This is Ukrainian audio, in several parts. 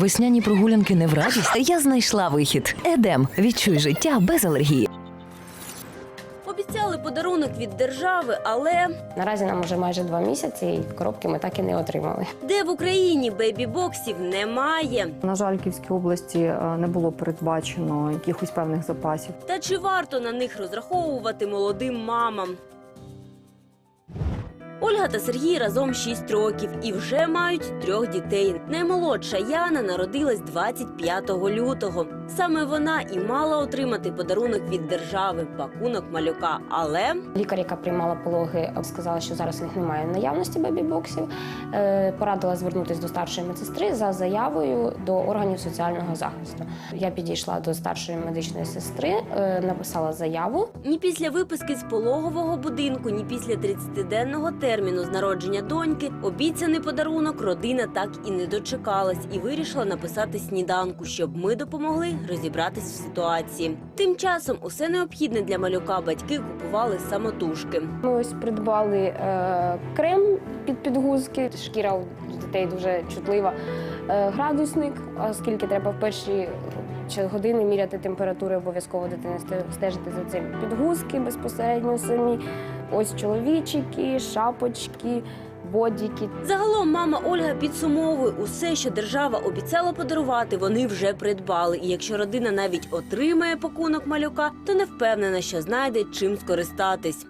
Весняні прогулянки не в радість. Я знайшла вихід. Едем. Відчуй життя без алергії. Обіцяли подарунок від держави, але Наразі нам вже майже два місяці, і коробки ми так і не отримали. де в Україні бейбі-боксів немає. На жаль, в Київській області е, не було передбачено якихось певних запасів. Та чи варто на них розраховувати молодим мамам? Ольга та Сергій разом 6 років і вже мають трьох дітей. Наймолодша Яна народилась 25 лютого. Саме вона і мала отримати подарунок від держави пакунок малюка. Але Лікар, яка приймала пологи, сказала, що зараз у них немає наявності бебі-боксів. Е, Порадила звернутися до старшої медсестри за заявою до органів соціального захисту. Я підійшла до старшої медичної сестри, е, написала заяву. ні після виписки з пологового будинку, ні після 30-денного терміну з народження доньки обіцяний подарунок родина так і не дочекалась і вирішила написати сніданку, щоб ми допомогли розібратись в ситуації. Тим часом усе необхідне для малюка батьки купували самотужки. Ми ось придбали е, крем під підгузки. Шкіра у дітей дуже чутлива. Е, градусник, оскільки треба в перші чи години міряти температури, обов'язково дитини стежити за цим. Підгузки безпосередньо самі. Ось чоловічики, шапочки, бодіки. Загалом мама Ольга підсумовує усе, що держава обіцяла подарувати, вони вже придбали. І якщо родина навіть отримає пакунок малюка, то не впевнена, що знайде чим скористатись.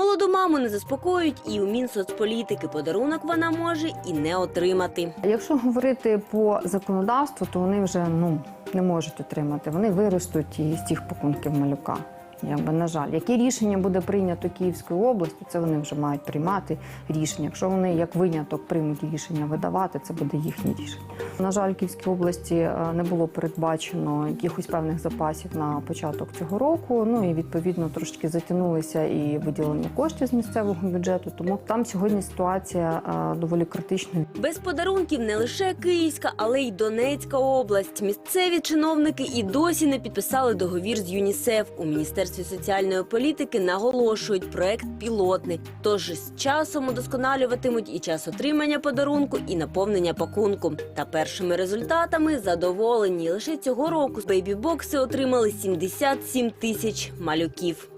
Молоду маму не заспокоюють і у Мінсоцполітики подарунок вона може і не отримати. Якщо говорити по законодавству, то вони вже ну не можуть отримати. Вони виростуть із тих пакунків малюка. Якби на жаль, яке рішення буде прийнято Київською областю, це вони вже мають приймати рішення. Якщо вони як виняток приймуть рішення видавати, це буде їхнє рішення. На жаль, Київській області е, не було передбачено якихось певних запасів на початок цього року. Ну і відповідно трошки затягнулися і виділення коштів з місцевого бюджету. Тому там сьогодні ситуація е, доволі критична. Без подарунків не лише Київська, але й Донецька область. Місцеві чиновники і досі не підписали договір з ЮНІСЕФ. У міністерстві соціальної політики наголошують проект пілотний. Тож з часом удосконалюватимуть і час отримання подарунку, і наповнення пакунку. Та першими результатами задоволені. Лише цього року бейбі-бокси отримали 77 тисяч малюків.